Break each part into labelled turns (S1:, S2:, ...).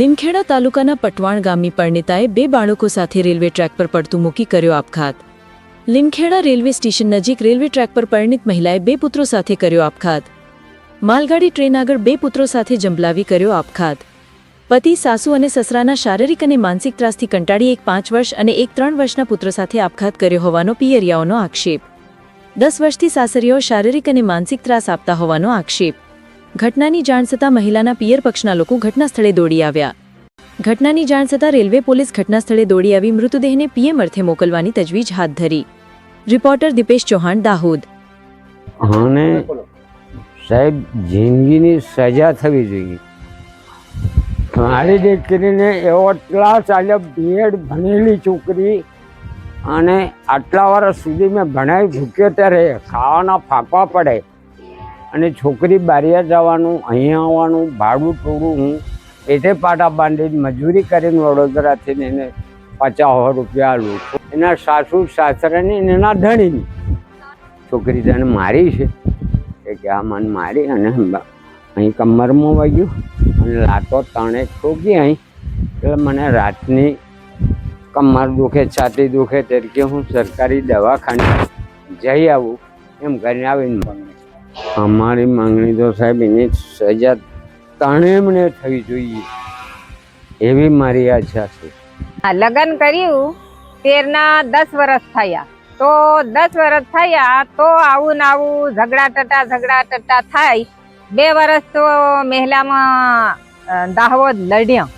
S1: લીમખેડા તાલુકાના પટવાણ ગામની પરણિતાએ બે બાળકો સાથે રેલવે ટ્રેક પર પડતું મૂકી કર્યો આપઘાત. લીમખેડા રેલવે સ્ટેશન નજીક રેલવે ટ્રેક પર પરિણિત મહિલાએ બે પુત્રો સાથે કર્યો આપઘાત. માલગાડી ટ્રેન આગળ બે પુત્રો સાથે જંબલાવી કર્યો આપઘાત. પતિ, સાસુ અને સસરાના શારીરિક અને માનસિક ત્રાસથી કંટાળી એક પાંચ વર્ષ અને એક ત્રણ વર્ષના પુત્ર સાથે આપઘાત કર્યો હોવાનો પિયરિયાઓનો આક્ષેપ. દસ વર્ષથી સાસરીઓ શારીરિક અને માનસિક ત્રાસ આપતા હોવાનો આક્ષેપ. ઘટનાની જાણ થતાં મહિલાના પિયર પક્ષના લોકો ઘટના સ્થળે દોડી આવ્યા. ઘટનાની જાણ થતાં રેલવે પોલીસ ઘટના સ્થળે દોડી આવી મૃતદેહને પીએમ અર્થે મોકલવાની તજવીજ હાથ ધરી. રિપોર્ટર દીપેશ ચૌહાણ, દાહોદ.
S2: અને સાહેબ, જિંદગીની સજા થવી જોઈએ. મારી દીકરીને એવો એટલા ચાલ્યો બીએડ ભણેલી છોકરી અને આટલા વર્ષ સુધી મેં ભણાવી ભૂક્યો ત્યારે ખાવાના ફાંકવા પડે. અને છોકરી બારિયા જવાનું, અહીંયા આવવાનું, ભાડું થોડું હું એટલે પાટા બાંધીને મજૂરી કરીને વડોદરાથી એને પચાસ રૂપિયા આલું એના સાસુ સાસરાની એના ધણીની. છોકરી તને મારી છે. એ કે આ મને મારી અને અહીં કમરમાં વાગ્યું. અને લાતો તણે ઠોકી અહીં. એટલે મને રાતની કમર દુખે, છાતી દુખે તરીકે હું સરકારી દવાખાને જઈ આવું. એમ કરીને આવીને અમારી માંગણી તો સાહેબ એની સજા તણેમણે થવી જોઈએ. એવી મારી આશા છે.
S3: લગ્ન કર્યું, તેરના દસ વર્ષ થયા. તો દસ વર્ષ થયા તો આવું ને આવું ઝઘડા ટટા ઝઘડા ટટા થાય. બે વર્ષ તો મહિલામાં દાહોદ લડ્યા.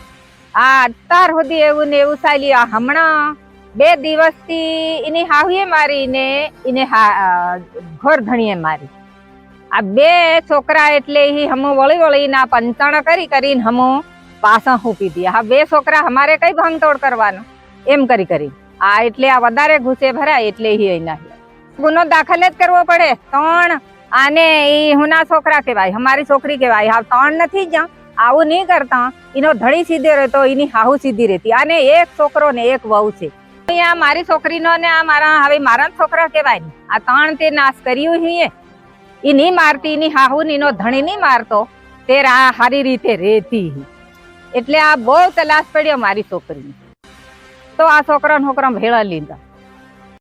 S3: આ અત્યાર સુધી એવું ને એવું ચાલ્યું. હમણાં બે દિવસથી એની હાહુએ મારી ને એને ઘોર ધણીએ મારી. આ બે છોકરા એટલે એ હમો વળી વળીના પંચણ કરી કરીને હમો પાસા હૂપી દે. હા બે છોકરા અમારે કઈ ભંગતોડ કરવાનું? એમ કરી કરી. આ એટલે આ વધારે ઘૂસે ભરાય એટલે એ એના ગુનો દાખલ જ કરવો પડે. ત્રણ આને એ હુના છોકરા કહેવાય. અમારી છોકરી કહેવાય. હા ત્રણ નથી જ્યાં આવું નહીં કરતા. એનો ધણી સીધે રહેતો, એની હાહુ સીધી રહેતી. આને એક છોકરો ને એક વહુ છે. અહીંયા મારી છોકરીનો ને આ મારા, હવે મારા છોકરા કહેવાય આ ત્રણ તે નાશ કર્યું hier ઈ નહીં મારતી એની હાહુ ને ધણી નહીં મારતો. તે રા સારી રીતે રહેતી એટલે આ બહુ તલાશ પડ્યો મારી છોકરીની. તો આ છોકરા છોકરા ભેળા લીધા.